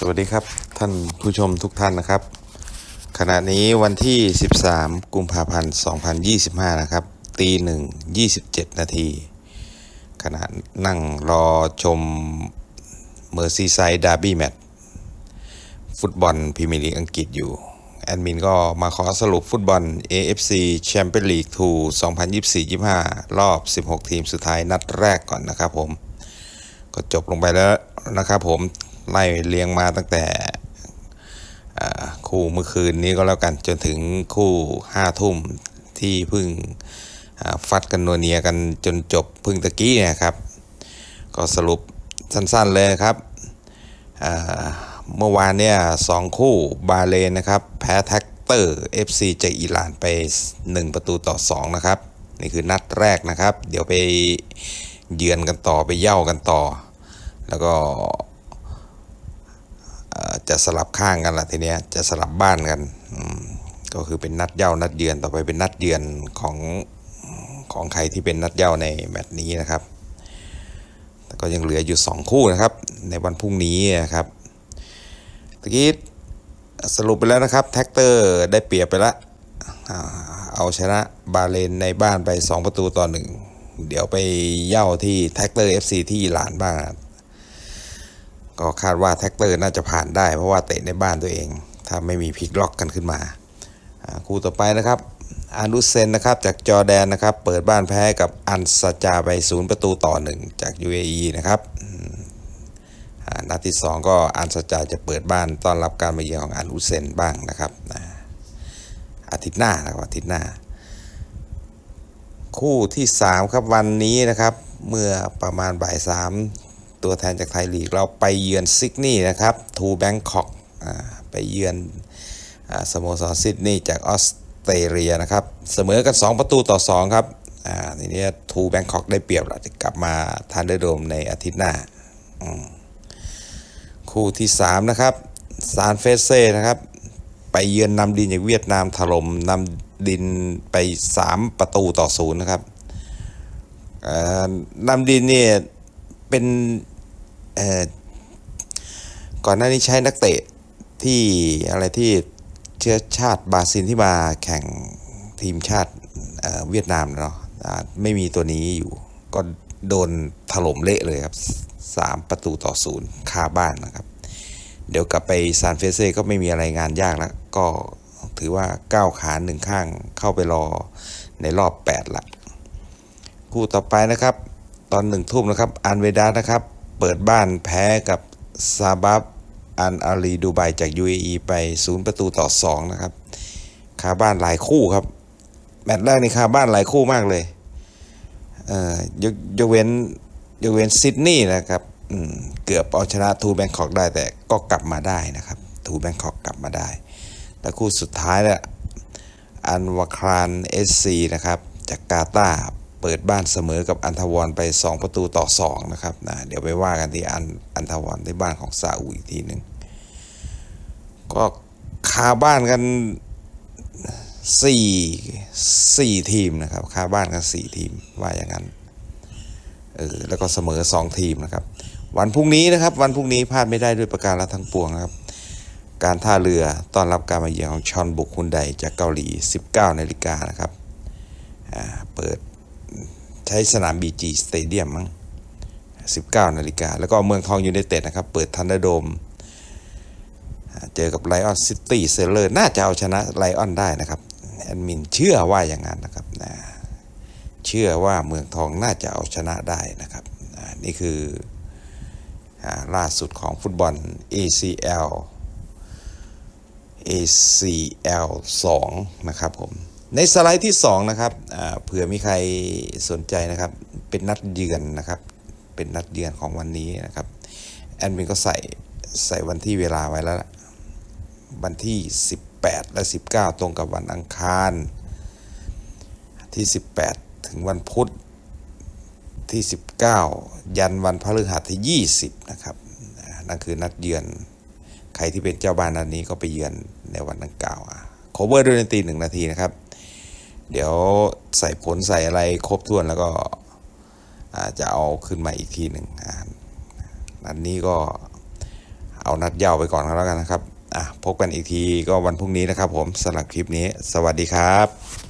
สวัสดีครับท่านผู้ชมทุกท่านนะครับ ขณะนี้วันที่ 13 กุมภาพันธ์ 2025 นะครับ ตีหนึ่ง27 นาทีขณะนั่งรอชมเมอร์ซีไซด์ดาร์บี้แมตช์ฟุตบอลพรีเมียร์ลีกอังกฤษอยู่ แอดมินก็มาขอสรุปฟุตบอล AFC Champions League 2 2024-25 รอบ 16 ทีมสุดท้ายนัดแรกก่อนนะครับผม ก็จบลงไปแล้วนะครับผม ไล่เรียงมาตั้งแต่คู่เมื่อคืนนี้ก็แล้วกันจนถึงคู่ห้าทุ่มที่เพึ่งฟัดกันนัวเนียกันจนจบพึ่งตะกี้นี่ยครับ ก็สรุปสั้นๆเลยครับ เมื่อวานเนี่ยสองคู่บาเลนนะครับ แพ้แท็กเตอร์ FC จากอิหร่านไป 1 ประตูต่อ 2 นะครับ นี่คือนัดแรกนะครับ เดี๋ยวไปเยือนกันต่อไปเย่ากันต่อ แล้วก็ จะสลับข้างกันละทีเนี้ยจะสลับบ้านกันก็คือเป็นนัดเย่านัดเยือนต่อไปเป็นนัดเยือนของของใครที่เป็นนัดเย่าในแมตช์นี้นะครับแต่ก็ยังเหลืออยู่ 2 คู่นะครับ ในวันพรุ่งนี้นะครับตะกี้สรุปไปแล้วนะครับแท็กเตอร์ได้เปรียบไปละเอาชนะบาเลนในบ้านไป 2 ประตูต่อหนึ่งเดี๋ยวไปเย่าที่แท็กเตอร์ FC ที่อิหร่านบ้างนะ ก็คาดว่าแท็กเตอร์น่าจะผ่านได้ เพราะว่าเตะในบ้านตัวเอง ถ้าไม่มีพลิกล็อกกันขึ้นมาคู่ต่อไปนะครับอานุเซนนะครับจากจอแดนนะครับ เปิดบ้านแพ้กับอันซาจาไปศูนย์ประตูต่อหนึ่งจาก UAE นะครับอืมอ่านัดที่ 2 ก็อันซาจาจะเปิดบ้านต้อนรับการมาเยือนของอานุเซนบ้างนะครับอาทิตย์หน้านะครับอาทิตย์หน้า คู่ที่ 3 ครับวันนี้นะครับ เมื่อประมาณบ่ายสาม ตัวแทนจากไทยลีก เราไปเยือนซิดนีย์นะครับทูแบงคอกไปเยือนอสโมสรซิดนีย์จากออสเตรเลียนะครับ เสมอกัน 2 ประตูต่อ 2 ครับทีนี้ทูแบงคอกได้เปรียบแล้วจะกลับมาทันเดอร์โดมในอาทิตย์หน้า คู่ที่ 3 นะครับซานเฟเซ่นะครับ ไปเยือนนำดินจากเวียดนามถล่มนำดินไป 3 ประตูต่อศูนย์นะครับนำดินเนี่ย เป็นก่อนหน้านี้ใช้นักเตะที่อะไรที่เชื้อชาติบราซิลที่มาแข่งทีมชาติเเวียดนามเนาะไม่มีตัวนี้อยู่ ก็โดนถล่มเละเลยครับ 3 ประตูต่อศูนย์คาบ้านนะครับ เดี๋ยวกลับไปซานเฟเซ่ก็ไม่มีอะไรงานยากแล้ว ก็ถือว่าก้าวขาหนึ่งข้างเข้าไปรอในรอบ 8 ละ คู่ต่อไปนะครับ ตอนหนึ่งทุ่มนะครับอันเวดานะครับ เปิดบ้านแพ้กับซาบับอันอาลีดูไบจาก UAE ไป 0 ประตูต่อ 2 นะครับคาบ้านหลายคู่ครับ แมตช์แรกนี่คาบ้านหลายคู่มากเลยเอ่อยกยกเว้นยกเว้นซิดนีย์นะครับอืมเกือบเอาชนะทูแบงคอกได้แต่ก็กลับมาได้นะครับทูแบงคอกกลับมาได้แล้วคู่สุดท้ายเนี่ยอันวาครานเอสซีนะครับจากกาตา เปิดบ้านเสมอกับอันทวอนไป 2 ประตูต่อ 2 นะครับนะเดี๋ยวไปว่ากันที่อันอันทวอนบ้านของซาอุอีกทีหนึ่งก็คาบ้านกันสี่สี่ทีมนะครับคาบ้านกันสี่ทีมว่าอย่างนั้นเออแล้วก็เสมอ 2 ทีมนะครับ วันพรุ่งนี้นะครับ วันพรุ่งนี้พลาดไม่ได้ด้วยประการละทั้งปวงครับ การท่าเรือต้อนรับการมาเยือนของชอนบุกฮุนไดจากเกาหลี 19นาฬิกานะครับเปิด ใช้สนาม BG Stadium มั้ง19 นาฬิกา แล้วก็เมืองทองยูไนเต็ดนะครับ เปิดทันเดอร์โดม เจอกับไลออนซิตี้เซเลอร์น่าจะเอาชนะไลออนได้นะครับ แอดมินเชื่อว่าอย่างนั้นนะครับนะเชื่อว่าเมืองทองน่าจะเอาชนะได้นะครับอ่านี่คืออล่าสุดของฟุตบอล ACL ACL 2 นะครับผม ในสไลด์ที่ 2 นะครับเผื่อมีใครสนใจนะครับ เป็นนัดเยือนนะครับ เป็นนัดเยือนของวันนี้นะครับ แอดมินก็ใส่ใส่วันที่เวลาไว้แล้ว วันที่ 18 และ 19 ตรงกับวันอังคาร ที่ 18 ถึงวันพุธที่ 19 ยันวันพฤหัสที่ 20 นะครับ นั่นคือนัดเยือน ใครที่เป็นเจ้าบ้านนัดนี้ก็ไปเยือนในวันดังกล่าวโคเวอร์ด้วยนตรีหนึ่งนาทีนะครับ เดี๋ยวใส่ผลใส่อะไรครบถ้วนแล้วก็จะเอาขึ้นมาอีกทีหนึ่งนัดนี้ก็เอานัดเย่าไปก่อนก็แล้วกันนะครับพบกันอีกทีก็วันพรุ่งนี้นะครับผมสำหรับคลิปนี้ สวัสดีครับ